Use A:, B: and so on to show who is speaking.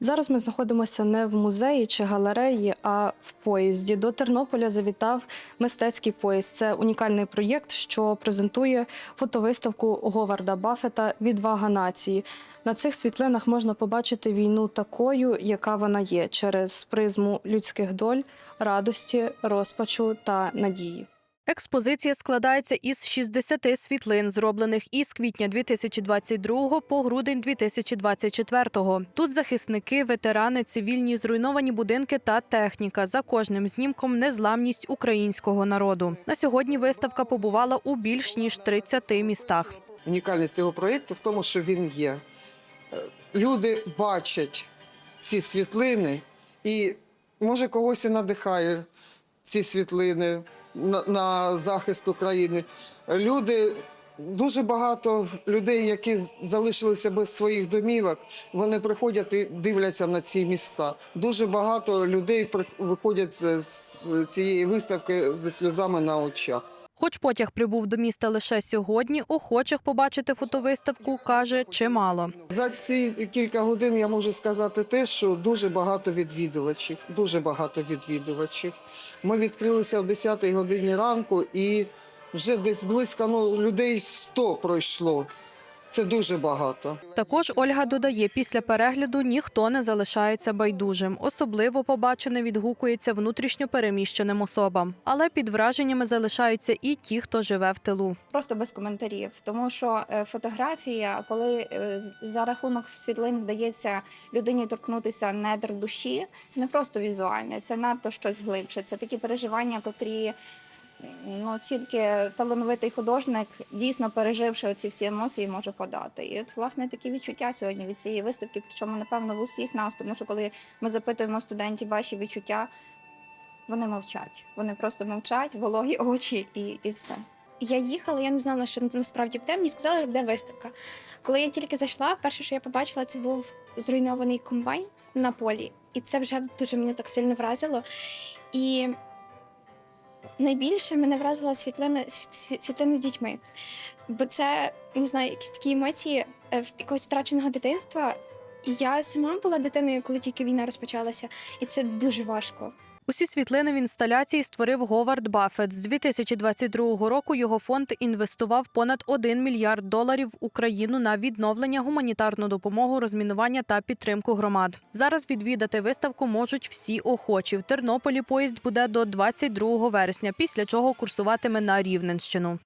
A: Зараз ми знаходимося не в музеї чи галереї, а в поїзді. До Тернополя завітав мистецький поїзд. Це унікальний проєкт, що презентує фотовиставку Говарда Баффета Відвага нації. На цих світлинах можна побачити війну такою, яка вона є, через призму людських доль, радості, розпачу та надії.
B: Експозиція складається із 60 світлин, зроблених із квітня 2022 по грудень 2024. Тут захисники, ветерани, цивільні, зруйновані будинки та техніка. За кожним знімком незламність українського народу. На сьогодні виставка побувала у більш ніж 30 містах.
C: Унікальність цього проєкту в тому, що він є. Люди бачать ці світлини, і може когось і надихає ці світлини на, на захист України. Люди. Дуже багато людей, які залишилися без своїх домівок, вони приходять і дивляться на ці міста. Дуже багато людей виходять з цієї виставки зі сльозами на очах.
B: Хоч потяг прибув до міста лише сьогодні, охочих побачити фотовиставку каже чимало.
C: За ці кілька годин я можу сказати те, що дуже багато відвідувачів. Дуже багато відвідувачів. Ми відкрилися о 10 годині ранку і вже десь близько ну, людей 100 пройшло. Це дуже багато.
B: Також Ольга додає, після перегляду ніхто не залишається байдужим. Особливо побачене відгукується внутрішньо переміщеним особам. Але під враженнями залишаються і ті, хто живе в тилу.
D: просто без коментарів, тому що е, фотографія, коли е, за рахунок світлин вдається людині торкнутися недр душі, це не просто візуальне, це надто щось глибше. Це такі переживання, котрі ну тільки талановитий художник, дійсно переживши оці всі емоції, може подати. І от власне такі відчуття сьогодні від цієї виставки, причому напевно в усіх нас, тому що коли ми запитуємо студентів ваші відчуття. Вони мовчать, вони просто мовчать, вологі очі і, і все.
E: Я їхала, я не знала, що насправді буде. Мені сказали, буде виставка. Коли я тільки зайшла, перше, що я побачила, це був зруйнований комбайн на полі. І це вже дуже мене так сильно вразило. І найбільше мене вразила світлина, світ- світ- з дітьми. Бо це, не знаю, якісь такі емоції е, якогось втраченого дитинства. Я сама була дитиною, коли тільки війна розпочалася, і це дуже важко.
B: Усі світлини в інсталяції створив Говард Баффет. З 2022 року його фонд інвестував понад 1 мільярд доларів в Україну на відновлення, гуманітарну допомогу, розмінування та підтримку громад. Зараз відвідати виставку можуть всі охочі. В Тернополі поїзд буде до 22 вересня, після чого курсуватиме на Рівненщину.